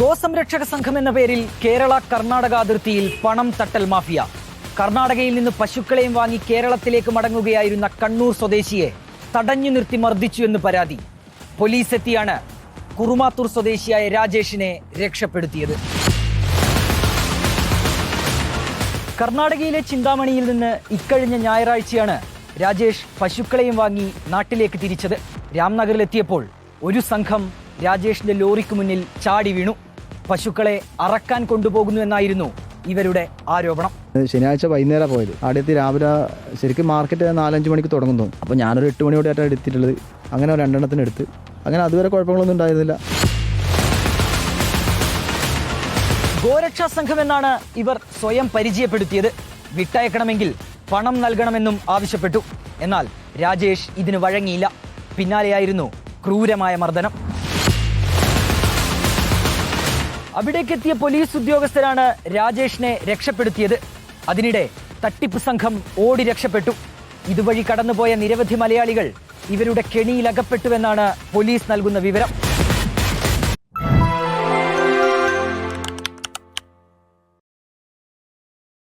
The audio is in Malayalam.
ഗോസംരക്ഷക സംഘം എന്ന പേരിൽ കേരള കർണാടക അതിർത്തിയിൽ പണം തട്ടൽ മാഫിയ. കർണാടകയിൽ നിന്ന് പശുക്കളെയും വാങ്ങി കേരളത്തിലേക്ക് മടങ്ങുകയായിരുന്ന കണ്ണൂർ സ്വദേശിയെ തടഞ്ഞു നിർത്തി മർദ്ദിച്ചു എന്ന് പരാതി. പോലീസ് എത്തിയാണ് കുറുമാത്തൂർ സ്വദേശിയായ രാജേഷിനെ രക്ഷപ്പെടുത്തിയത്. കർണാടകയിലെ ചിന്താമണിയിൽ നിന്ന് ഇക്കഴിഞ്ഞ ഞായറാഴ്ചയാണ് രാജേഷ് പശുക്കളെയും വാങ്ങി നാട്ടിലേക്ക് തിരിച്ചത്. രാംനഗറിലെത്തിയപ്പോൾ ഒരു സംഘം രാജേഷിന്റെ ലോറിക്ക് മുന്നിൽ ചാടി വീണു. പശുക്കളെ അറക്കാൻ കൊണ്ടുപോകുന്നു എന്നായിരുന്നു ഇവരുടെ ആരോപണം. ശനിയാഴ്ച വൈകുന്നേരം പോയത്. അടുത്ത് രാവിലെ ശരിക്കും മാർക്കറ്റ് നാലഞ്ച് മണിക്ക് തുടങ്ങുന്നു. അപ്പോൾ ഞാനൊരു എട്ട് മണിയോടെയായിട്ടാണ് എടുത്തിട്ടുള്ളത്. അങ്ങനെ രണ്ടെണ്ണത്തിന് എടുത്ത്. അങ്ങനെ അതുവരെ കുഴപ്പങ്ങളൊന്നും ഉണ്ടായിരുന്നില്ല. ഗോരക്ഷാ സംഘം എന്നാണ് ഇവർ സ്വയം പരിചയപ്പെടുത്തിയത്. വിട്ടയക്കണമെങ്കിൽ പണം നൽകണമെന്നും ആവശ്യപ്പെട്ടു. എന്നാൽ രാജേഷ് ഇതിന് വഴങ്ങിയില്ല. പിന്നാലെയായിരുന്നു ക്രൂരമായ മർദ്ദനം. അവിടേക്കെത്തിയ പോലീസ് ഉദ്യോഗസ്ഥരാണ് രാജേഷിനെ രക്ഷപ്പെടുത്തിയത്. അതിനിടെ തട്ടിപ്പ് സംഘം ഓടി രക്ഷപ്പെട്ടു. ഇതുവഴി കടന്നുപോയ നിരവധി മലയാളികൾ ഇവരുടെ കെണിയിലകപ്പെട്ടുവെന്നാണ് പോലീസ് നൽകുന്ന വിവരം.